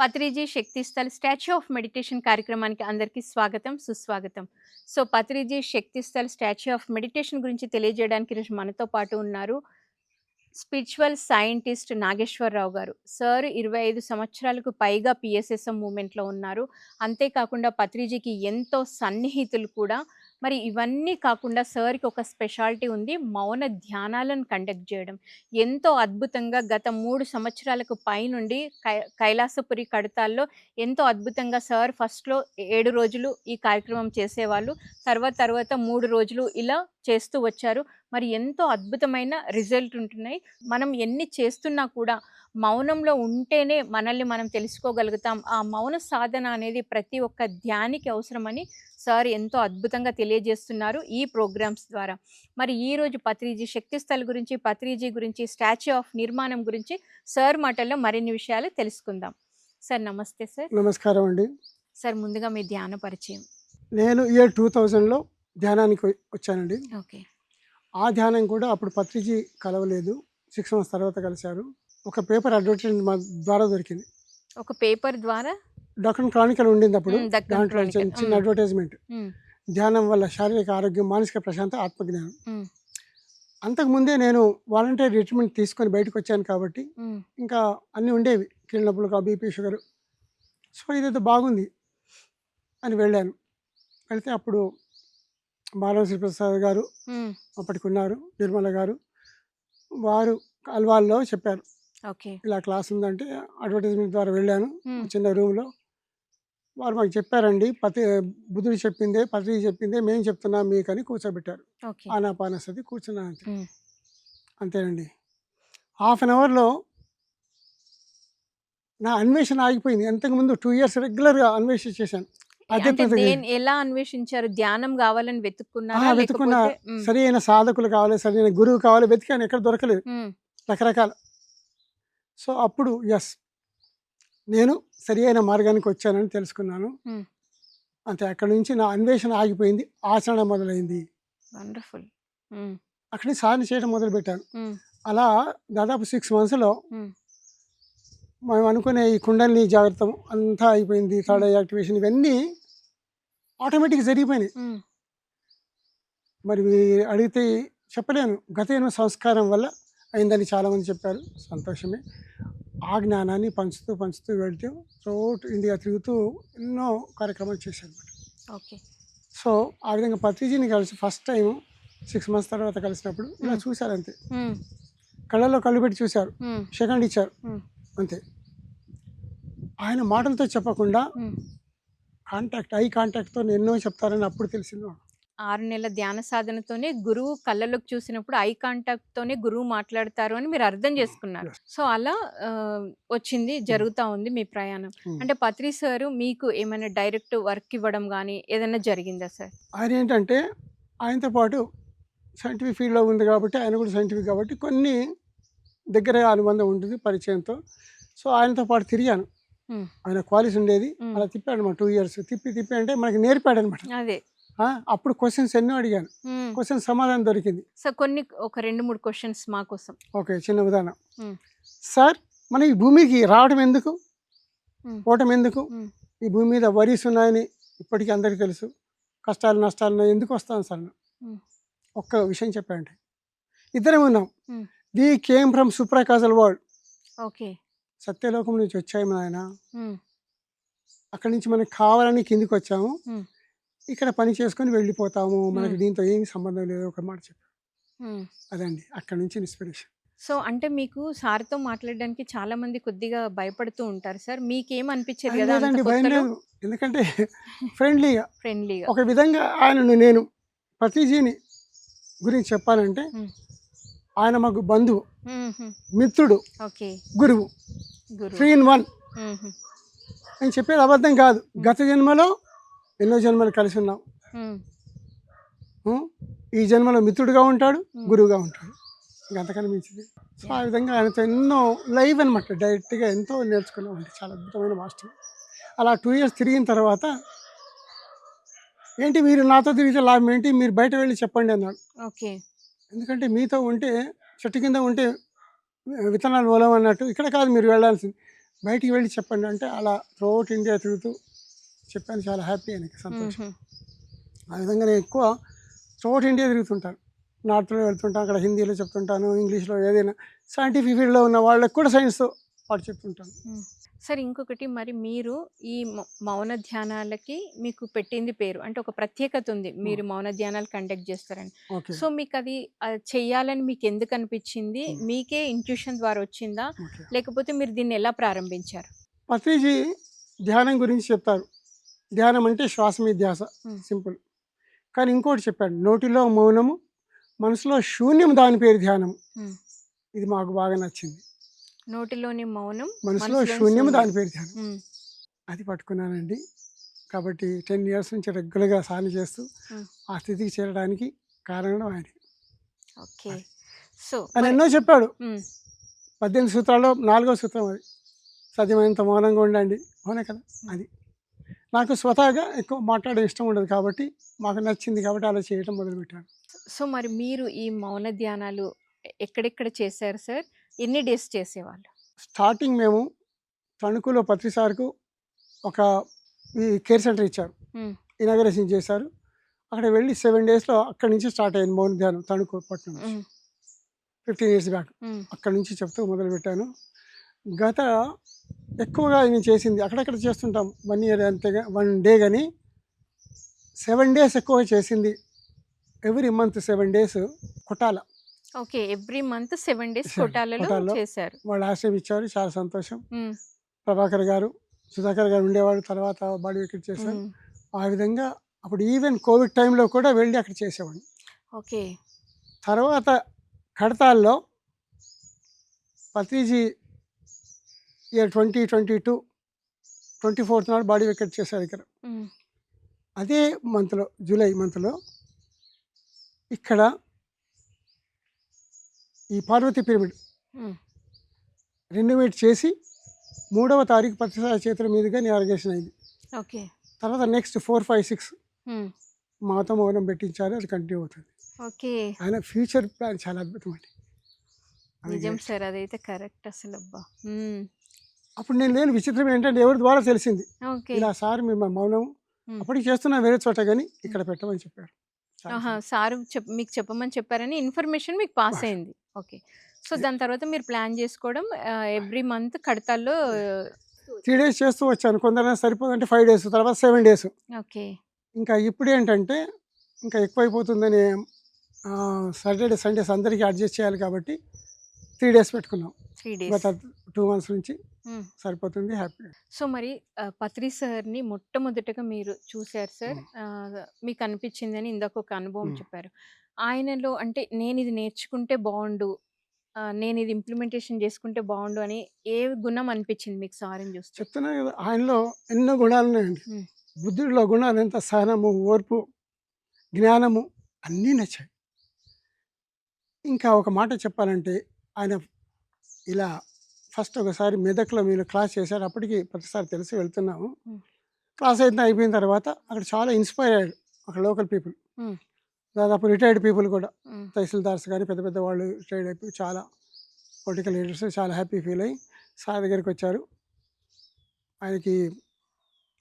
Patriji Shaktisthal statue of meditation కార్యక్రమానికి అందరికీ స్వాగతం సుస్వాగతం. So Patriji Shaktisthal statue of meditation గురించి తెలియజేయడానికి ఈరోజు మనతో పాటు ఉన్నారు స్పిరిచువల్ సైంటిస్ట్ నాగేశ్వరరావు గారు. సార్ ఇరవై ఐదు సంవత్సరాలకు పైగా పిఎస్ఎస్ఎం మూమెంట్లో ఉన్నారు. అంతేకాకుండా పత్రిజీకి ఎంతో సన్నిహితులు కూడా మరి ఇవన్నీ కాకుండా సార్కి ఒక స్పెషాలిటీ ఉంది. మౌన ధ్యానాలను కండక్ట్ చేయడం. ఎంతో అద్భుతంగా గత మూడు సంవత్సరాలకు పైనుండి కై కైలాసపురి కడతాల్లో ఎంతో అద్భుతంగా సార్ ఫస్ట్లో ఏడు రోజులు ఈ కార్యక్రమం చేసేవాళ్ళు. తర్వాత తర్వాత మూడు రోజులు ఇలా చేస్తూ వచ్చారు. మరి ఎంతో అద్భుతమైన రిజల్ట్ ఉంటున్నాయి. మనం ఎన్ని చేస్తున్నా కూడా మౌనంలో ఉంటేనే మనల్ని మనం తెలుసుకోగలుగుతాం. ఆ మౌన సాధన అనేది ప్రతి ఒక్క ధ్యానికి అవసరమని సార్ ఎంతో అద్భుతంగా తెలియజేస్తున్నారు ఈ ప్రోగ్రామ్స్ ద్వారా. మరి ఈ రోజు పత్రిజీ శక్తి స్థల్ గురించి పత్రిజీ గురించి స్టాచ్యూ ఆఫ్ నిర్మాణం గురించి సార్ మాటల్లో మరిన్ని విషయాలు తెలుసుకుందాం. సార్ నమస్తే సార్. నమస్కారం అండి. సార్ ముందుగా మీ ధ్యాన పరిచయం. నేను ఇయర్ టూ థౌజండ్లో ధ్యానానికి వచ్చానండి. ఓకే. ఆ ధ్యానం కూడా అప్పుడు పత్రిజీ కలవలేదు. సిక్స్ మంత్స్ తర్వాత కలిశారు. ఒక పేపర్ అడ్వర్టైజ్మెంట్ మా ద్వారా దొరికింది. ఒక పేపర్ ద్వారా? డాక్టర్ క్రానికల్ ఉండింది అప్పుడు. దాంట్లో. చిన్న-. అడ్వర్టైజ్మెంట్. ధ్యానం వల్ల శారీరక ఆరోగ్యం మానసిక ప్రశాంత ఆత్మజ్ఞానం. అంతకుముందే నేను వాలంటీర్ రిటైర్మెంట్ తీసుకొని బయటకు వచ్చాను కాబట్టి ఇంకా అన్నీ ఉండేవి. కీళ్ళ బీపీ షుగర్. సో ఇదైతే బాగుంది అని వెళ్ళాను. వెళ్తే అప్పుడు బాలశ్రీ ప్రసాద్ గారు అప్పటికి ఉన్నారు నిర్మల గారు. వారు అల్వాల్లో చెప్పారు. ఇలా క్లాస్ ఉందంటే అడ్వర్టైజ్మెంట్ ద్వారా వెళ్ళాను చిన్న రూమ్లో. వారు మాకు చెప్పారండి పతి బుద్ధుడు చెప్పిందే పత్రి చెప్పిందే మేము చెప్తున్నాం మీకని కూర్చోబెట్టారు. ఆనాపానసతి కూర్చున్నాను అంతే. అంతేనండి. హాఫ్ అన్ అవర్లో నా అన్వేషణ ఆగిపోయింది. అంతకుముందు టూ ఇయర్స్ రెగ్యులర్గా అన్వేషణ చేశాను. ఎలా అన్వేషించారు? ధ్యానం కావాలని వెతుక్కున్నా. లేకపోతే మ్, సరి అయిన సాధకులు కావాలి సరి అయిన గురువు కావాలి వెతికాను ఎక్కడ దొరకలేదు. రకరకాల. సో అప్పుడు ఎస్ నేను సరి అయిన మార్గానికి వచ్చానని తెలుసుకున్నాను. అంతే అక్కడి నుంచి నా అన్వేషణ ఆగిపోయింది ఆచరణ మొదలైంది. వండర్ఫుల్. అక్కడి సాధన చేయడం మొదలుపెట్టాను. మ్, అలా దాదాపు సిక్స్ మంత్స్లో మనం అనుకునే ఈ కుండల్ని జాగ్రత్త అంతా అయిపోయింది థర్డ్ ఐ యాక్టివేషన్ ఇవన్నీ ఆటోమేటిక్ జరిగిపోయినాయి. మరి అడిగితే చెప్పలేను. గత జన్మ సంస్కారం వల్ల అయిందని చాలామంది చెప్పారు. సంతోషమే. ఆ జ్ఞానాన్ని పంచుతూ పంచుతూ వెళ్తూ త్రూఅవుట్ ఇండియా తిరుగుతూ ఎన్నో కార్యక్రమాలు చేశాను అనమాట ఓకే. సో ఆ విధంగా పత్రిజీని కలిసి ఫస్ట్ టైం సిక్స్ మంత్స్ తర్వాత కలిసినప్పుడు ఇలా. చూశారు అంతే. కళ్ళలో కళ్ళు పెట్టి చూశారు. సెకండ్ ఇచ్చారు. అంతే. ఆయన మాటలతో చెప్పకుండా. కాంటాక్ట్ ఐ కాంటాక్ట్తో ఎన్నో చెప్తారని అప్పుడు తెలిసింది. ఆరు నెలల ధ్యాన సాధనతోనే గురువు కళ్ళలోకి చూసినప్పుడు ఐ కాంటాక్ట్ తోనే గురువు మాట్లాడతారు అని మీరు అర్థం చేసుకున్నారు Yes. సో అలా వచ్చింది జరుగుతా ఉంది మీ ప్రయాణం Hmm. అంటే పత్రి సార్ మీకు ఏమైనా డైరెక్ట్ వర్క్ ఇవ్వడం కానీ ఏదైనా జరిగిందా సార్ ఆయన ఏంటంటే ఆయనతో పాటు సైంటిఫిక్ ఫీల్డ్లో ఉంది కాబట్టి ఆయన కూడా సైంటిఫిక్ కాబట్టి కొన్ని దగ్గరగా అనుబంధం ఉంటుంది పరిచయంతో సో ఆయనతో పాటు తిరిగాను Hmm. ఆయన క్వాలిస్ ఉండేది. అలా తిప్పాడు అనమాట టూ ఇయర్స్ తిప్పి తిప్పి అంటే మనకి నేర్పాడు అనమాట అదే. అప్పుడు క్వశ్చన్స్ ఎన్నో అడిగాను. క్వశ్చన్ సమాధానం దొరికింది. సో కొన్ని ఒక రెండు మూడు క్వశ్చన్స్ మా కోసం. ఓకే చిన్న ఉదాహరణ. సార్ మన ఈ భూమికి రావడం ఎందుకు. పోవటం ఎందుకు. ఈ భూమి మీద వరీస్ ఉన్నాయని ఇప్పటికీ అందరికీ తెలుసు. కష్టాలు నష్టాలు ఉన్నాయి. ఎందుకు వస్తాను సార్. ఒక్క విషయం చెప్పండి ఇద్దరం ఉన్నాం. We came from supracausal world okay. Satyalokam నుంచి వచ్చాము నాయన మ్, అక్కడి నుంచి మనకి కావాలని కిందికి వచ్చాము. ఇక్కడ పని చేసుకొని వెళ్ళిపోతాము. మనకి. దీంతో ఏమి సంబంధం లేదు. ఒక మాట చెప్పాను మ్. అదండి. అక్కడి నుంచి ఇన్స్పిరేషన్ సో అంటే మీకు సార్తో మాట్లాడడానికి చాలా మంది కొద్దిగా భయపడుతూ ఉంటారు సార్. మీకేం అనిపించేది కదా భయం లేదు. ఎందుకంటే ఫ్రెండ్లీగా ఫ్రెండ్లీగా ఒక విధంగా ఆయనను నేను పతిజీని గురించి చెప్పాలంటే. ఆయన మాకు బంధువు మిత్రుడు గురువు. గురు త్రీ ఇన్ వన్. నేను చెప్పేది అబద్ధం కాదు. గత జన్మలో ఎన్నో జన్మలు కలిసి ఉన్నాం? ఈ జన్మలో మిత్రుడుగా ఉంటాడు. గురువుగా ఉంటాడు. ఇంకా అంతకన్నా మించింది. సో ఆ విధంగా ఆయనతో ఎన్నో లైవ్ అనమాట డైరెక్ట్గా ఎంతో నేర్చుకున్నామండి చాలా అద్భుతమైన మాస్టర్. అలా టూ ఇయర్స్ తిరిగిన తర్వాత ఏంటి మీరు నాతో తిరిగితే లాభం ఏంటి? మీరు బయట వెళ్ళి చెప్పండి అన్నాడు. ఓకే. ఎందుకంటే మీతో ఉంటే చెట్టు కింద ఉంటే విత్తనాలు మూలం అన్నట్టు. ఇక్కడ కాదు మీరు వెళ్ళాల్సింది. బయటికి వెళ్ళి చెప్పండి అంటే అలా త్రూఅవుట్ ఇండియా తిరుగుతూ చెప్పాను. చాలా హ్యాపీ ఆయనకి సంతోషం. ఆ విధంగా నేను ఎక్కువ త్రూఅవుట్ ఇండియా తిరుగుతుంటాను. నార్త్లో వెళ్తుంటాను అక్కడ హిందీలో చెప్తుంటాను ఇంగ్లీష్లో ఏదైనా. సైంటిఫిక్ ఫీల్డ్లో ఉన్న వాళ్ళకి కూడా సైన్స్తో పాటు చెప్తుంటాను. సార్ ఇంకొకటి మరి మీరు ఈ మౌన ధ్యానాలకి మీకు పెట్టింది పేరు. అంటే ఒక ప్రత్యేకత ఉంది. మీరు మౌన ధ్యానాలు కండక్ట్ చేస్తారని. సో మీకు అది చెయ్యాలని మీకు ఎందుకు అనిపించింది. మీకే ఇంట్యూషన్ ద్వారా వచ్చిందా? లేకపోతే మీరు దీన్ని ఎలా ప్రారంభించారు? పత్రిజీ ధ్యానం గురించి చెప్తారు. ధ్యానం అంటే శ్వాస మీద ధ్యాస. సింపుల్. కానీ ఇంకోటి చెప్పాడు. నోటిలో మౌనము మనసులో శూన్యం దాని పేరు ధ్యానం. ఇది మాకు బాగా నచ్చింది. నోటిలోని మౌనం మనసులో శూన్యం. దాని పేరు ధ్యానం. అది పట్టుకున్నానండి. కాబట్టి టెన్ ఇయర్స్ నుంచి రెగ్యులర్గా సాధన చేస్తూ. ఆ స్థితికి చేరడానికి కారణం ఆయన. ఓకే. సో మరి- ఎన్నో చెప్పాడు. పద్దెనిమిది సూత్రాల్లో నాలుగో సూత్రం అది. సాధ్యమైనంత మౌనంగా ఉండండి. అవునే కదా? అది. నాకు స్వతహాగా ఎక్కువ మాట్లాడే ఇష్టం ఉండదు కాబట్టి మాకు నచ్చింది కాబట్టి అలా చేయడం మొదలుపెట్టాను. సో మరి మీరు ఈ మౌన ధ్యానాలు ఎక్కడెక్కడ చేశారు సార్? ఎన్ని డేస్ చేసేవాళ్ళు? స్టార్టింగ్ మేము తణుకులో పత్రిసార్కు ఒక ఈ కేర్ సెంటర్ ఇచ్చారు. ఇనాగరేషన్ చేశారు. అక్కడ వెళ్ళి సెవెన్ డేస్లో అక్కడి నుంచి స్టార్ట్ అయింది మౌన ధ్యానం తణుకు పట్టణం. Fifteen years back. అక్కడి నుంచి చెప్తూ మొదలుపెట్టాను. గత ఎక్కువగా నేను చేసింది అక్కడక్కడ చేస్తుంటాం వన్ ఇయర్ అంతేగా వన్ డే కానీ సెవెన్ డేస్ ఎక్కువ చేసింది. ఎవ్రీ మంత్ సెవెన్ డేస్ కొట్టాల. Okay every month seven days. కొటాలలో. చేశారు వాళ్ళు ఆశ్రయం ఇచ్చారు చాలా సంతోషం. ప్రభాకర్ గారు సుధాకర్ గారు ఉండేవాడు తర్వాత బాడీ వికెట్ చేశారు. ఆ విధంగా అప్పుడు ఈవెన్ కోవిడ్ టైంలో కూడా వెళ్ళి అక్కడ చేసేవాడిని ఓకే తర్వాత కడతాల్లో Patriji year twenty twenty two twenty fourth నాడు బాడీ వికెట్ చేశారు ఇక్కడ. అదే మంత్లో జూలై మంత్లో ఇక్కడ ఈ పార్వతీ పిరమిడ్ మ్మ్. రెన్యువేట్ చేసి మూడవ తారీఖు పత్రిసారి చేతుల మీదుగా నావిగేషన్ అయింది ఓకే తర్వాత నెక్స్ట్ ఫోర్ ఫైవ్ సిక్స్. మాతో మౌనం పెట్టించారు అది కంటిన్యూ అవుతుంది ఓకే ఆయన ఫ్యూచర్ ప్లాన్ చాలా అద్భుతం అండి నిజం. సార్ అదైతే కరెక్ట్ అసలు అబ్బా. అప్పుడు నేను లేని విచిత్రం ఏంటంటే ఎవరి ద్వారా తెలిసింది ఇలా సార్ మేము మౌనం. అప్పటికి చేస్తున్నా వేరే చోట కానీ ఇక్కడ పెట్టమని చెప్పారు సార్ మీకు చెప్పమని చెప్పారని ఇన్ఫర్మేషన్ మీకు పాస్. అయింది. ఓకే. సో దాని తర్వాత మీరు ప్లాన్ చేసుకోవడం ఎవ్రీ మంత్ కడతాల్లో త్రీ డేస్ చేస్తూ వచ్చాను. కొందరైనా సరిపోదంటే ఫైవ్ డేస్ తర్వాత సెవెన్ డేస్. ఓకే. ఇంకా ఇప్పుడు ఏంటంటే ఇంకా ఎక్కువైపోతుందని సాటర్డే సండేస్ అందరికీ అడ్జస్ట్ చేయాలి కాబట్టి త్రీ డేస్ పెట్టుకున్నాం. Three days. గత టూ మంత్స్ నుంచి. సరిపోతుంది హ్యాపీ. సో మరి పత్రి సార్ని మొట్టమొదటగా మీరు చూశారు సార్. మీకు అనిపించిందని ఇందాక ఒక అనుభవం. చెప్పారు. ఆయనలో అంటే నేను ఇది నేర్చుకుంటే బాగుండు నేను ఇది ఇంప్లిమెంటేషన్ చేసుకుంటే బాగుండు అని ఏ గుణం అనిపించింది మీకు సార్ని చూస్తే? చెప్తున్నా కదా ఆయనలో ఎన్నో గుణాలు ఉన్నాయండి. బుద్ధుడిలో గుణాలు ఎంత? సహనము ఓర్పు జ్ఞానము అన్నీ నచ్చాయి. ఇంకా ఒక మాట చెప్పాలంటే ఆయన ఇలా ఫస్ట్ ఒకసారి మెదక్లో మీరు క్లాస్ చేశారు అప్పటికి ప్రతిసారి తెలిసి వెళ్తున్నాము. క్లాస్ అయితే అయిపోయిన తర్వాత అక్కడ చాలా ఇన్స్పైర్ అయ్యాడు అక్కడ లోకల్ పీపుల్. దాదాపు రిటైర్డ్ పీపుల్ కూడా. తహసీల్దార్స్ కానీ పెద్ద పెద్ద వాళ్ళు రిటైర్డ్ అయిపోయి చాలా పొలిటికల్ లీడర్స్ చాలా హ్యాపీ ఫీల్ అయ్యి సార్ దగ్గరికి వచ్చారు ఆయనకి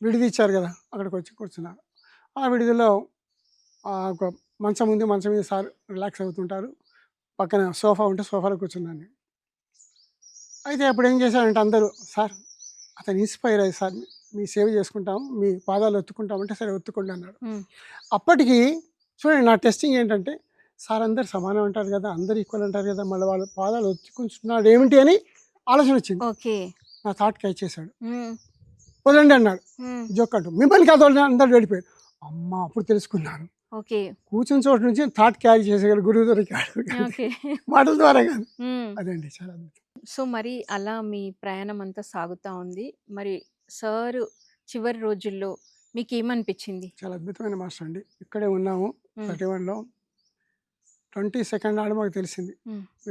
విడిది ఇచ్చారు కదా అక్కడికి వచ్చి కూర్చున్నారు ఆ విడిదిలో ఆ, ఒక మంచం ఉంది మంచం మీద సార్ రిలాక్స్ అవుతుంటారు పక్కన సోఫా ఉంటే సోఫాలో కూర్చున్నాను నేను. అయితే అప్పుడు ఏం చేశారంటే అందరూ సార్ అతను ఇన్స్పైర్ అయ్యి సార్ మీ సేవ చేసుకుంటాం మీ పాదాలు ఒత్తుకుంటామంటే సరే ఒత్తుకోండి అన్నాడు. అప్పటికి చూడండి నా టెస్టింగ్ ఏంటంటే సార్ అందరు సమానం అంటారు కదా అందరు ఈక్వల్ అంటారు కదా మళ్ళీ వాళ్ళ పాదాలు ఒత్తుకుంటున్నాడు ఏమిటి అని ఆలోచన వచ్చింది. ఓకే. నా థాట్ క్యాచ్ చేశాడు. వదండి అన్నాడు. జోక్ అంటూ మిమ్మల్ని కాదు అందరు వెళ్ళిపోయారు అమ్మ అప్పుడు తెలుసుకున్నాను. ఓకే. కూర్చుని చోటు నుంచి థాట్ క్యారీ చేసేవాళ్ళు గురువు దొరికాడు. మాటల ద్వారా కాదు. అదండి చాలా అద్భుతం. సో మరి అలా మీ ప్రయాణం అంతా సాగుతూ ఉంది. మరి సార్ చివరి రోజుల్లో మీకు ఏమనిపించింది చాలా అద్భుతమైన మాస్టర్ అండి. ఇక్కడే ఉన్నాము వన్లో ట్వంటీ సెకండ్ నాడు మాకు తెలిసింది.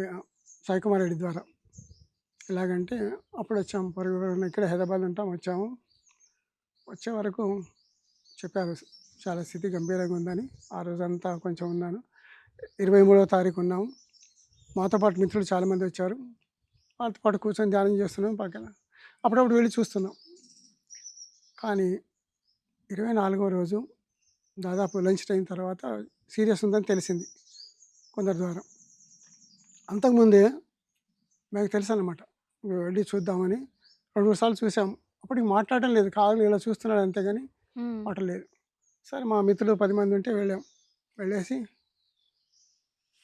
ఆ, సాయి కుమార్ రెడ్డి ద్వారా. ఎలాగంటే అప్పుడు వచ్చాము పరుగు పరుగున ఇక్కడ హైదరాబాద్ ఉంటాం వచ్చాము. వచ్చే వరకు చెప్పారు చాలా స్థితి గంభీరంగా ఉందని. ఆ రోజంతా కొంచెం ఉన్నాను. ఇరవై మూడవ తారీఖు ఉన్నాము. మాతో పాటు మిత్రులు చాలామంది వచ్చారు. వాళ్ళతో పాటు కూర్చొని ధ్యానం చేస్తున్నాం పక్కన. అప్పుడప్పుడు వెళ్ళి చూస్తున్నాం. కానీ ఇరవై నాలుగో రోజు దాదాపు లంచ్ టైం తర్వాత సీరియస్ ఉందని తెలిసింది కొందరి ద్వారా. అంతకుముందే మాకు తెలుసు అనమాట వెళ్ళి చూద్దామని. రెండు మూడు సార్లు చూసాం. అప్పటికి మాట్లాడడం లేదు. కాదు ఇలా చూస్తున్నాడు అంతేగాని మాట్లాడలేదు సరే మా మిత్రులు పది మంది ఉంటే వెళ్ళాం. వెళ్ళేసి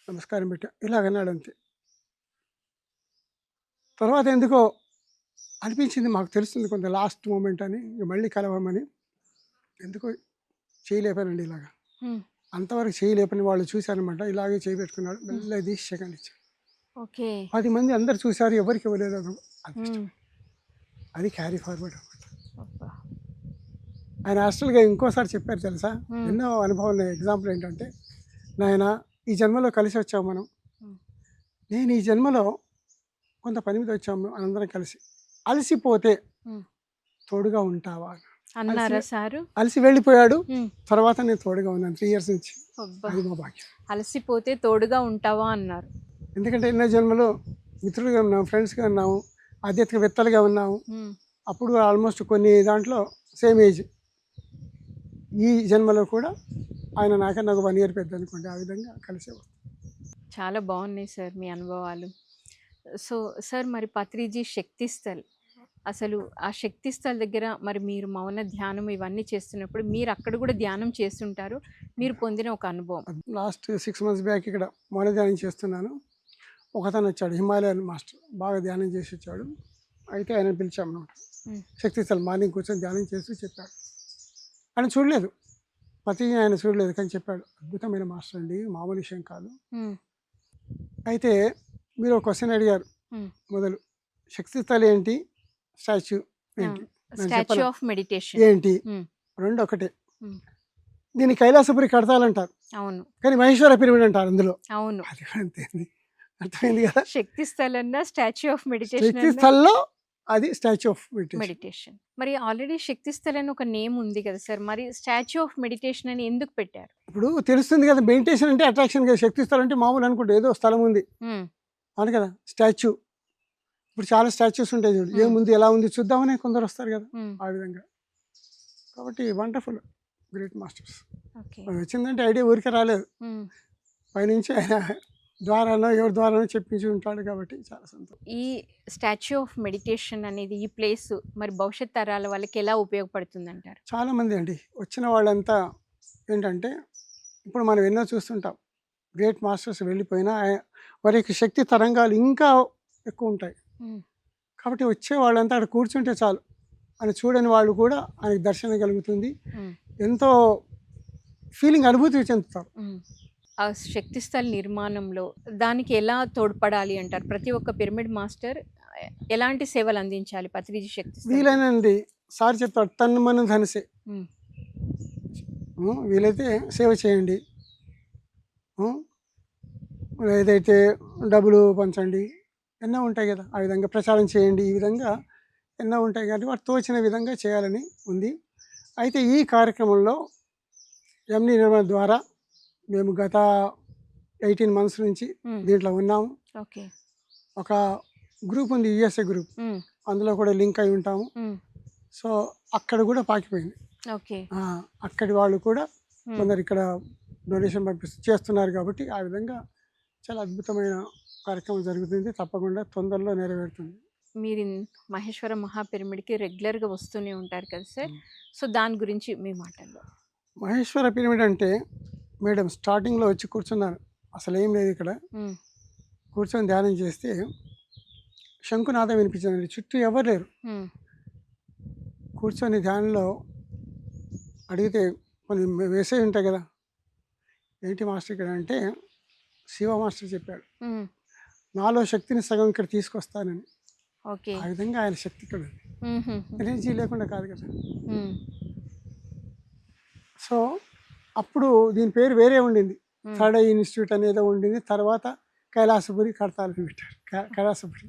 నమస్కారం పెట్టాం. ఇలాగన్నాడు అంతే. తర్వాత ఎందుకో అనిపించింది మాకు తెలుస్తుంది కొంత లాస్ట్ మూమెంట్ అని ఇక మళ్ళీ కలవమని. ఎందుకో చేయలేపానండి ఇలాగా. అంతవరకు చేయలేపని వాళ్ళు చూశారనమాట ఇలాగే చేయి పెట్టుకున్నాడు మెల్లగా తీసి సెకండ్ ఇచ్చాడు. ఓకే. పది మంది అందరు చూశారు ఎవరికి ఇవ్వలేదు అది అది క్యారీ ఫార్వర్డ్ అనమాట. ఆయన హాస్టల్గా ఇంకోసారి చెప్పారు తెలుసా. ఎన్నో ఉన్నాయి. ఎగ్జాంపుల్ ఏంటంటే నాయన ఈ జన్మలో కలిసి వచ్చాము మనం. నేను ఈ జన్మలో కొంత పని మీద వచ్చాము అందరం కలిసి. అలసిపోతే. తోడుగా ఉంటావా అని. అన్నారా సారు? అలసి వెళ్ళిపోయాడు. తర్వాత నేను తోడుగా ఉన్నాను త్రీ ఇయర్స్ నుంచి. అబ్బా. అది మా భాగ్యం. అలసిపోతే తోడుగా ఉంటావా అన్నారు. ఎందుకంటే ఎన్నో జన్మలో మిత్రులుగా ఉన్నాము ఫ్రెండ్స్గా ఉన్నాము ఆధ్యాత్మికవేత్తలుగా ఉన్నాము. అప్పుడు ఆల్మోస్ట్ కొన్ని దాంట్లో సేమ్ ఏజ్ ఈ జన్మలో కూడా ఆయన నాకన్నా ఒక వన్ ఇయర్ పెద్ద అనుకోండి ఆ విధంగా కలిసే చాలా బాగున్నాయి సార్ మీ అనుభవాలు. సో సార్ మరి పత్రిజీ శక్తి స్థల్ అసలు ఆ శక్తి స్థల్ దగ్గర మరి మీరు మౌన ధ్యానం ఇవన్నీ చేస్తున్నప్పుడు మీరు అక్కడ కూడా ధ్యానం చేస్తుంటారు. మీరు పొందిన ఒక అనుభవం. లాస్ట్ సిక్స్ మంత్స్ బ్యాక్ ఇక్కడ మౌన ధ్యానం చేస్తున్నాను. ఒకతను వచ్చాడు హిమాలయన్ మాస్టర్ బాగా ధ్యానం చేసి వచ్చాడు. అయితే ఆయన పిలిచాం అనమాట. శక్తి స్థల్ మార్నింగ్ కూర్చొని ధ్యానం చేస్తూ చెప్పాడు. ఆయన చూడలేదు. ప్రతి ఆయన చూడలేదు కానీ చెప్పాడు అద్భుతమైన మాస్టర్ అండి మామూలు విషయం కాదు. అయితే మీరు ఒక క్వశ్చన్ అడిగారు. మొదలు శక్తి స్థల్ ఏంటి? స్టాచ్యూ ఏంటి? స్టాచ్యూ? Of meditation. ఏంటి. రెండు ఒకటే. దీన్ని కైలాసపురి కడతాలంటారు. అవును. కానీ మహేశ్వర పిరమిడ్ అంటారు అందులో. అవును. అది అంతే. అర్థమైంది కదా? శక్తి స్థల్ అన్న స్టాచ్యూ ఆఫ్ శక్తి మెడిటేషన్ స్థల్లో అది స్టాచ్యూ ఆఫ్ మెడిటేషన్. మరి ఆల్రెడీ శక్తి స్థల్ ఒక నేమ్ ఉంది కదా సార్. మరి స్టాచ్యూ ఆఫ్ మెడిటేషన్ అని ఎందుకు పెట్టారు? ఇప్పుడు తెలుస్తుంది కదా మెడిటేషన్ అంటే అట్రాక్షన్ కదా. శక్తి స్థలం అంటే మామూలు అనుకుంటే ఏదో స్థలం ఉంది. అవును కదా? స్టాచ్యూ. ఇప్పుడు చాలా స్టాచ్యూస్ ఉంటాయి చూడు. ఏముంది ఎలా ఉంది చూద్దామని కొందరు వస్తారు కదా? ఆ విధంగా. కాబట్టి వండర్ఫుల్ గ్రేట్ మాస్టర్స్. వచ్చిందంటే ఐడియా ఊరికే రాలేదు. పైనుంచి ఆయన ద్వారానో ఎవరి ద్వారానో చెప్పించి ఉంటాడు కాబట్టి చాలా సంతోషం. ఈ స్టాచ్యూ ఆఫ్ మెడిటేషన్ అనేది ఈ ప్లేస్ మరి భవిష్యత్ తరాల వాళ్ళకి ఎలా ఉపయోగపడుతుంది అంటారు చాలామంది అండి. వచ్చిన వాళ్ళంతా ఏంటంటే ఇప్పుడు మనం ఎన్నో చూస్తుంటాం. గ్రేట్ మాస్టర్స్ వెళ్ళిపోయినా ఆయ- వారి యొక్క శక్తి తరంగాలు ఇంకా ఎక్కువ ఉంటాయి కాబట్టి వచ్చే వాళ్ళంతా అక్కడ కూర్చుంటే చాలు. అని చూడని వాళ్ళు కూడా ఆయనకు దర్శనం కలుగుతుంది. ఎంతో ఫీలింగ్ అనుభూతి చెందుతారు. ఆ శక్తి స్థల్ నిర్మాణంలో దానికి ఎలా తోడ్పడాలి అంటారు? ప్రతి ఒక్క పిరమిడ్ మాస్టర్ ఎలాంటి సేవలు అందించాలి పత్రిజీ శక్తి? వీలైనండి సార్ చెప్తాడు తన్ను మనం ధనసే వీలైతే సేవ చేయండి. ఏదైతే డబ్బులు పంచండి ఎన్నో ఉంటాయి కదా. ఆ విధంగా ప్రచారం చేయండి ఈ విధంగా ఎన్నో ఉంటాయి కాబట్టి వాటి తోచిన విధంగా చేయాలని ఉంది. అయితే ఈ కార్యక్రమంలో ఎంని నిర్మాణ ద్వారా మేము గత ఎయిటీన్ మంత్స్ నుంచి దీంట్లో ఉన్నాము. ఒక గ్రూప్ ఉంది యుఎస్ఏ గ్రూప్. అందులో కూడా లింక్ అయి ఉంటాము. సో అక్కడ కూడా పాకిపోయింది. అక్కడి వాళ్ళు కూడా కొందరు ఇక్కడ డొనేషన్ పంపిస్తూ చేస్తున్నారు కాబట్టి ఆ విధంగా చాలా అద్భుతమైన కార్యక్రమం జరుగుతుంది. తప్పకుండా తొందరలో నెరవేరుతుంది. మీరు మహేశ్వర మహాపిరమిడ్కి రెగ్యులర్గా వస్తూనే ఉంటారు కదా సార్. సో దాని గురించి మీ మాటల్లో. మహేశ్వర పిరమిడ్ అంటే మేడం స్టార్టింగ్లో వచ్చి కూర్చున్నాను అసలు ఏం లేదు ఇక్కడ. కూర్చొని ధ్యానం చేస్తే శంకునాదం వినిపించిందండి చుట్టూ ఎవరు లేరు. కూర్చొని ధ్యానంలో అడిగితే కొన్ని మెసేజ్ ఉంటాయి కదా. ఏంటి మాస్టర్ ఇక్కడ అంటే శివ మాస్టర్ చెప్పాడు. నాలో శక్తిని సగం ఇక్కడ తీసుకొస్తానని. ఓకే. ఆ విధంగా ఆయన శక్తి ఇక్కడ ఎనర్జీ లేకుండా కాదు కదా. సో అప్పుడు దీని పేరు వేరే ఉండింది. థర్డ్ ఐ ఇన్స్టిట్యూట్ అనేది ఉండింది. తర్వాత కైలాసపురి కడతాలని పెట్టారు కైలాసపురి.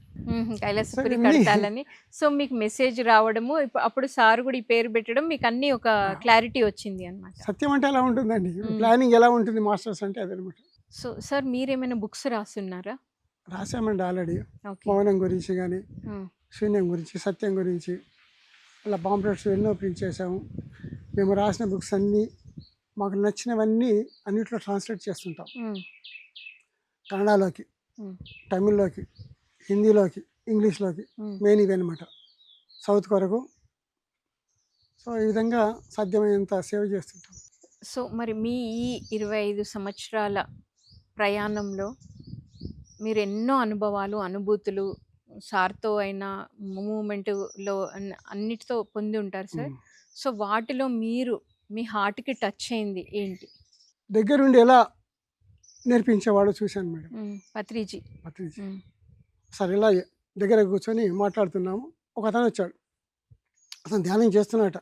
కైలాసపురి కడతాలని. సో మీకు మెసేజ్ రావడము అప్పుడు సార్ కూడా ఈ పేరు పెట్టడం మీకు అన్ని ఒక క్లారిటీ వచ్చింది అనమాట సత్యం అంటే ఎలా ఉంటుందండి. ప్లానింగ్ ఎలా ఉంటుంది మాస్టర్స్ అంటే అదనమాట సో సార్ మీరేమైనా బుక్స్ రాస్తున్నారా? రాసామండి ఆల్రెడీ. మౌనం గురించి కానీ. శూన్యం గురించి సత్యం గురించి అలా పాంప్లెట్స్ ఎన్నో ప్రింట్ చేసాము మేము రాసిన బుక్స్ అన్నీ మాకు నచ్చినవన్నీ అన్నిట్లో ట్రాన్స్లేట్ చేస్తుంటాం. కన్నడలోకి తమిళ్ళోకి హిందీలోకి ఇంగ్లీష్లోకి. మెయిన్ ఇవి అనమాట సౌత్ కొరకు. సో ఈ విధంగా సాధ్యమైనంత సేవ చేస్తుంటాం. సో మరి మీ ఈ ఇరవై ఐదు సంవత్సరాల ప్రయాణంలో మీరు ఎన్నో అనుభవాలు అనుభూతులు సార్తో అయిన మూమెంట్లో అన్నిటితో పొంది ఉంటారు సార్. సో వాటిలో మీరు మీ హార్ట్కి టచ్ అయింది ఏంటి? దగ్గరుండి ఎలా నేర్పించేవాడు చూశాను మేడం. పత్రిజీ. పత్రిజీ. సరే ఇలా దగ్గర కూర్చొని మాట్లాడుతున్నాము. ఒక అతను వచ్చాడు. అతను ధ్యానం చేస్తున్నట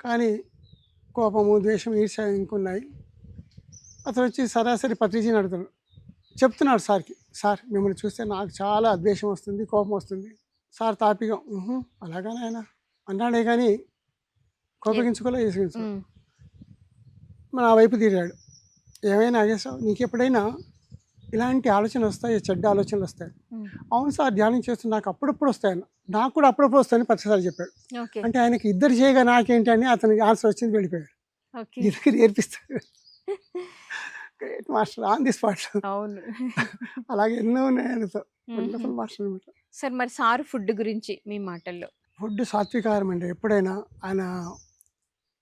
కానీ కోపము ద్వేషం ఈర్ష్య ఇంకున్నాయి. అతను వచ్చి సరాసరి పత్రిజీని అడుగుతున్నాడు చెప్తున్నాడు సార్కి సార్ మిమ్మల్ని చూస్తే నాకు చాలా ద్వేషం వస్తుంది కోపం వస్తుంది. సార్ తాపిగా "ఉహు, అలాగానే ఆయన అన్నాడే కానీ కోపగించుకోలే ఈసుగించుకో ఉమ్, మన ఆ వైపు తిరిగాడు. ఏమైనా అగేసావు నీకు ఎప్పుడైనా ఇలాంటి ఆలోచనలు వస్తాయి? చెడ్డ ఆలోచనలు వస్తాయి. అవును సార్ ధ్యానం చేస్తూ నాకు అప్పుడప్పుడు వస్తాయన్న నాకు కూడా అప్పుడప్పుడు వస్తాయని ప్రతిసారి చెప్పాడు. అంటే ఆయనకి ఇద్దరు చేయగా నాకేంటి అని అతనికి ఆన్సర్ వచ్చింది వెళ్ళిపోయాడు. ఇద్దరికి నేర్పిస్తాడు. Great master on the spot అవును. అలాగే ఎన్నో ఉన్నాయి ఆయనతో. వండర్ఫుల్ మాస్టర్ అనమాట సార్ మరి సార్ ఫుడ్ గురించి మీ మాటల్లో. ఫుడ్ సాత్వికారం అండి. ఎప్పుడైనా ఆయన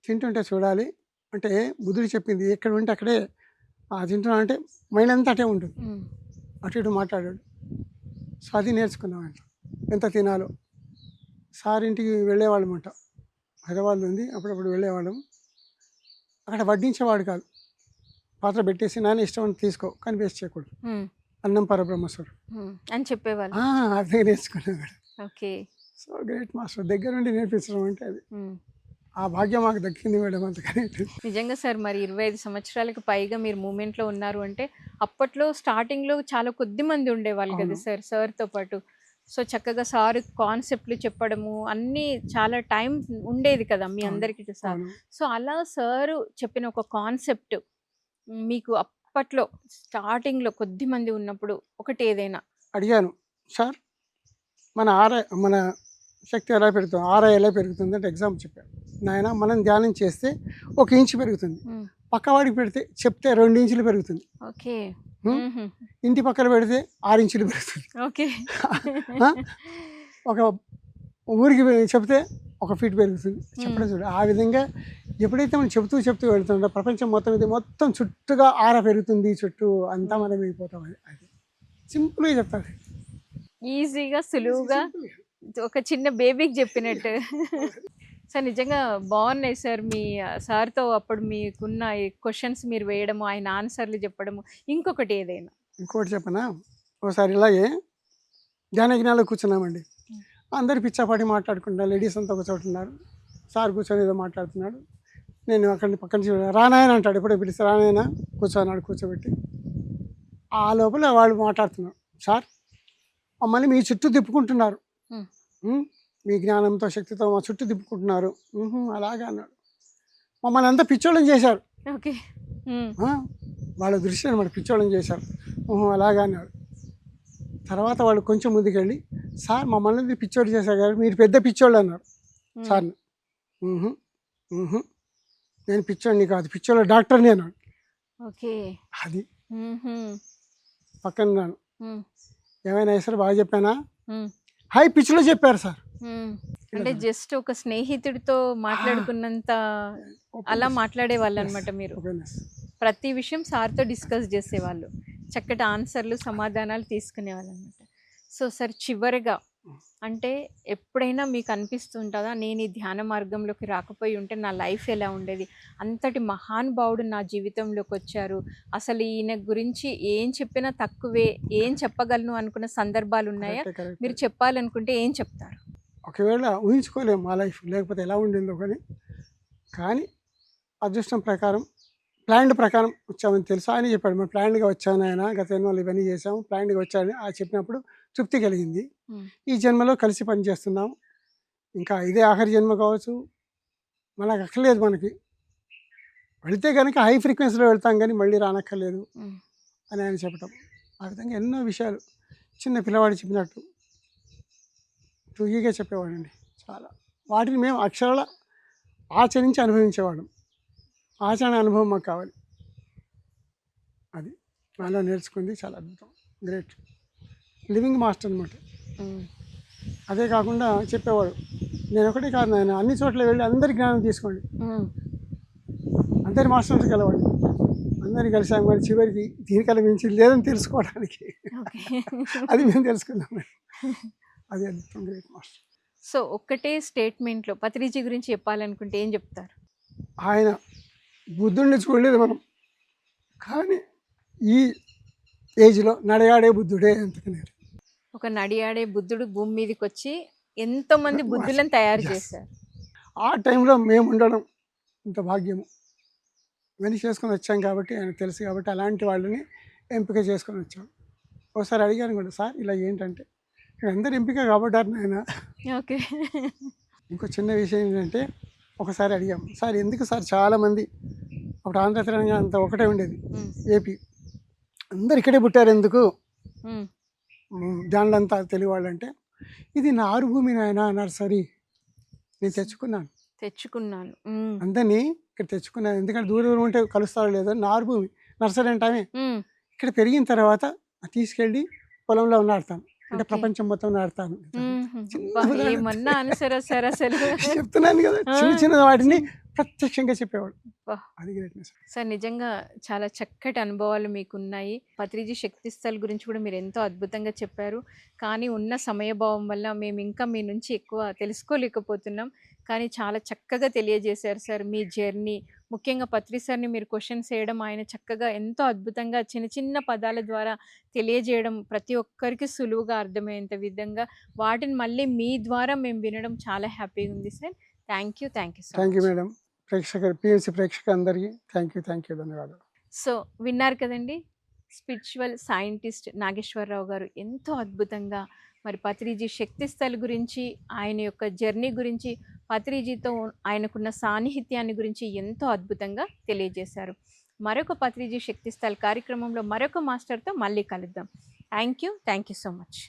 తింటుంటే చూడాలి. అంటే బుద్ధుడు చెప్పింది ఎక్కడ ఉంటే అక్కడే తింటున్నా అంటే మైండ్ అంతా అటే ఉంటుంది. అటు ఇటు మాట్లాడాడు. సో అది నేర్చుకున్నాం ఆయన ఎంత తినాలో. సార్ ఇంటికి వెళ్ళేవాళ్ళం అంట హైదరాబాద్లో ఉంది. అప్పుడప్పుడు వెళ్ళేవాళ్ళం. అక్కడ వడ్డించేవాడు కాదు. పాత్ర పెట్టేసి నాన్న ఇష్టం అని తీసుకో. కానీ వేస్ట్ చేయకూడదు. అన్నం పరబ్రహ్మస్వరు అని చెప్పేవాళ్ళు. అదే నేర్చుకున్నాడు. ఓకే. So great master. దగ్గర నుండి నేర్పించడం అంటే అది. ఆ భాగ్యం మాకు దక్కింది మేడం అంతకని నిజంగా సార్ మరి ఇరవై ఐదు సంవత్సరాలకు పైగా మీరు మూమెంట్లో ఉన్నారు అంటే అప్పట్లో స్టార్టింగ్లో చాలా కొద్ది మంది ఉండేవాళ్ళు కదా. సార్ సార్తో పాటు సో చక్కగా సార్ కాన్సెప్ట్లు చెప్పడము అన్నీ చాలా టైం ఉండేది కదా మీ. అందరికీ సార్. సో అలా సార్ చెప్పిన ఒక కాన్సెప్ట్ మీకు అప్పట్లో స్టార్టింగ్లో కొద్ది మంది ఉన్నప్పుడు ఒకటి ఏదైనా అడిగాను సార్ మన ఆర్ఐ మన శక్తి ఎలా పెరుగుతుంది? ఆర్ఐ ఎలా పెరుగుతుంది అంటే ఎగ్జాంపుల్ చెప్పాను. నాయన మనం ధ్యానం చేస్తే ఒక ఇంచు పెరుగుతుంది. పక్కవాడికి పెడితే చెప్తే రెండు ఇంచులు పెరుగుతుంది. ఓకే. ఇంటి పక్కన పెడితే ఆరు ఇంచులు పెరుగుతుంది. ఓకే? ఒక ఊరికి చెప్తే ఒక ఫీట్ పెరుగుతుంది. చెప్పడం చూడు. ఆ విధంగా ఎప్పుడైతే మనం చెప్తూ చెప్తూ వెళ్తుందో ప్రపంచం మొత్తం ఇది మొత్తం చుట్టుగా ఆర పెరుగుతుంది చుట్టూ అంతా మనం అయిపోతాం అది. అది సింపుల్గా చెప్తాడు ఈజీగా సులువుగా. ఒక చిన్న బేబీకి చెప్పినట్టు. సార్ నిజంగా బాగున్నాయి సార్ మీ సార్తో అప్పుడు మీకున్న క్వశ్చన్స్ మీరు వేయడము ఆయన ఆన్సర్లు చెప్పడము. ఇంకొకటి ఏదైనా? ఇంకోటి చెప్పనా? ఒకసారి ఇలాగే ధ్యానజ్ఞాలో కూర్చున్నామండి. అందరు పిచ్చాపాటి మాట్లాడుకుంటున్నారు లేడీస్ అంతా ఒక చోట ఉన్నారు. సార్ కూర్చొని ఏదో మాట్లాడుతున్నాడు. నేను అక్కడి పక్కన రానాయన అంటాడు ఎప్పుడో పిలిస్తే రానాయన కూర్చోన్నాడు కూర్చోబెట్టి. ఆ లోపల వాళ్ళు మాట్లాడుతున్నారు. సార్ మమ్మల్ని మీ చుట్టూ తిప్పుకుంటున్నారు. మీ జ్ఞానంతో శక్తితో మా చుట్టూ తిప్పుకుంటున్నారు. అలాగే అన్నాడు. మమ్మల్ని అంతా పిచ్చోళ్ళని చేశారు. ఓకే. వాళ్ళ దృష్టిని మన పిచ్చోళ్ళని చేశారు. అలాగా అన్నాడు. తర్వాత వాళ్ళు కొంచెం ముందుకెళ్ళి సార్ మమ్మల్ని పిచ్చోడు చేశారు కదా మీరు పెద్ద పిచ్చోళ్ళు అన్నారు. సార్ని. "ఉహు, ఉహు, నేను పిచ్చోడిని కాదు పిచ్చోళ్ళ డాక్టర్ని అన్నాడు. ఓకే. అది. పక్కన ఉన్నాను. ఏమైనా సార్ బాగా చెప్పానా? మ్మ్. హాయ్ పిచ్చిలో చెప్పారు సార్. అంటే జస్ట్ ఒక స్నేహితుడితో మాట్లాడుకున్నంత అలా మాట్లాడే వాళ్ళు అనమాట మీరు. ప్రతి విషయం సార్తో డిస్కస్ చేసేవాళ్ళు. చక్కటి ఆన్సర్లు సమాధానాలు తీసుకునేవాళ్ళు అనమాట సో సార్ చివరిగా అంటే ఎప్పుడైనా మీకు అనిపిస్తుంటుందా నేను ఈ ధ్యాన మార్గంలోకి రాకపోయి ఉంటే నా లైఫ్ ఎలా ఉండేది? అంతటి మహానుభావుడు నా జీవితంలోకి వచ్చారు అసలు ఈయన గురించి ఏం చెప్పినా తక్కువే ఏం చెప్పగలను అనుకున్న సందర్భాలు ఉన్నాయా. మీరు చెప్పాలనుకుంటే ఏం చెప్తారు? ఒకవేళ ఊహించుకోలేము మా లైఫ్ లేకపోతే ఎలా ఉండిందో కానీ కానీ అదృష్టం ప్రకారం ప్లాన్డ్ ప్రకారం వచ్చామని తెలుసా? అని చెప్పాడు మరి ప్లాన్డ్గా వచ్చాను ఆయన గత జన్మలు ఇవన్నీ చేసాము ప్లాన్డ్గా వచ్చాను ఆ చెప్పినప్పుడు తృప్తి కలిగింది. ఈ జన్మలో కలిసి పనిచేస్తున్నాం. ఇంకా ఇదే ఆఖరి జన్మ కావచ్చు. మనకు అక్కర్లేదు మనకి. వెళితే కనుక హై ఫ్రీక్వెన్సీలో వెళ్తాం కానీ మళ్ళీ రానక్కర్లేదు. అని ఆయన చెప్పటం. ఆ విధంగా ఎన్నో విషయాలు చిన్న పిల్లవాడు చెప్పినట్టు తూగిగా చెప్పేవాడండి చాలా. వాటిని మేము అక్షరాల ఆచరించి అనుభవించేవాళ్ళం. ఆచరణ అనుభవం మాకు కావాలి. అది నాలో నేర్చుకుంది చాలా అద్భుతం. గ్రేట్. లివింగ్ మాస్టర్ అనమాట అదే కాకుండా చెప్పేవాడు నేను ఒకటే కాదు నాయన అన్ని చోట్ల వెళ్ళి అందరి జ్ఞానం తీసుకోండి. అందరి మాస్టర్స్ కలవండి అందరిని కలిసాం మరి చివరికి దీనికల్లా మించి లేదని తెలుసుకోవడానికి. అది మేము తెలుసుకున్నాం. అది గ్రేట్ మాస్టర్. సో ఒక్కటే స్టేట్మెంట్లో పత్రిజీ గురించి చెప్పాలనుకుంటే ఏం చెప్తారు? ఆయన బుద్ధుడిని చూడలేదు మనం. కానీ ఈ ఏజ్లో నడయాడే బుద్ధుడే ఎంతకనేది ఒక నడియాడే బుద్ధుడు భూమి మీదకి వచ్చి ఎంతో మంది బుద్ధులను తయారు. చేశారు. ఆ టైంలో మేము ఉండడం ఇంత భాగ్యము. ఇవన్నీ చేసుకొని వచ్చాం కాబట్టి ఆయనకు తెలుసు కాబట్టి అలాంటి వాళ్ళని ఎంపిక చేసుకొని వచ్చాం. ఒకసారి అడిగాను కూడా సార్ ఇలా ఏంటంటే? ఇక్కడ అందరు ఎంపిక కాబట్టారు నాయన. ఓకే. ఇంకో చిన్న విషయం ఏంటంటే ఒకసారి అడిగాం సార్ ఎందుకు సార్ చాలామంది అప్పుడు ఆంధ్ర తెలంగాణ అంతా ఒకటే ఉండేది ఏపీ అందరు ఇక్కడే పుట్టారు ఎందుకు? ఉమ్, మ్, దానిలో అంతా తెలుగు వాళ్ళు అంటే ఇది నారు భూమి నాయన నర్సరీ నేను తెచ్చుకున్నాను. తెచ్చుకున్నాను. అందరినీ ఇక్కడ తెచ్చుకున్నాను. ఎందుకంటే దూరం దూరం ఉంటే కలుస్తారో లేదో నారు భూమి నర్సరీ అంటే ఉమ్, ఇక్కడ పెరిగిన తర్వాత తీసుకెళ్ళి పొలంలో నాటుతాను అంటే. ప్రపంచం మొత్తం అసలు? చెప్తున్నాను కదా చిన్న. చిన్న వాటిని ప్రత్యక్షంగా చెప్పేవాడు. అది గ్రేట్నెస్ సార్ నిజంగా చాలా చక్కటి అనుభవాలు మీకున్నాయి. పత్రిజీ శక్తి స్థల్ గురించి కూడా మీరు ఎంతో అద్భుతంగా చెప్పారు. కానీ ఉన్న సమయభావం వల్ల మేము ఇంకా మీ నుంచి ఎక్కువ తెలుసుకోలేకపోతున్నాం. కానీ చాలా చక్కగా తెలియజేశారు సార్ మీ జర్నీ. ముఖ్యంగా పత్రి సార్ని మీరు క్వశ్చన్స్ వేయడం ఆయన చక్కగా ఎంతో అద్భుతంగా చిన్న చిన్న పదాల ద్వారా తెలియజేయడం ప్రతి ఒక్కరికి సులువుగా అర్థమయ్యేంత విధంగా వాటిని మళ్ళీ మీ ద్వారా మేము వినడం చాలా హ్యాపీగా ఉంది sir. Thank you thank you thank you madam. ప్రేక్షకులు పిఎంసి ప్రేక్షకులు అందరికీ థ్యాంక్ యూ థ్యాంక్ యూ ధన్యవాదాలు. సో విన్నారు కదండి? స్పిరిచువల్ సైంటిస్ట్ నాగేశ్వరరావు గారు ఎంతో అద్భుతంగా మరి పత్రిజీ శక్తి స్థల్ గురించి ఆయన యొక్క జర్నీ గురించి పత్రిజీతో ఆయనకున్న సాన్నిహిత్యాన్ని గురించి ఎంతో అద్భుతంగా తెలియజేశారు. మరొక పత్రిజీ శక్తి స్థల్ కార్యక్రమంలో మరొక మాస్టర్తో మళ్ళీ కలుద్దాం. Thank you. Thank you so much.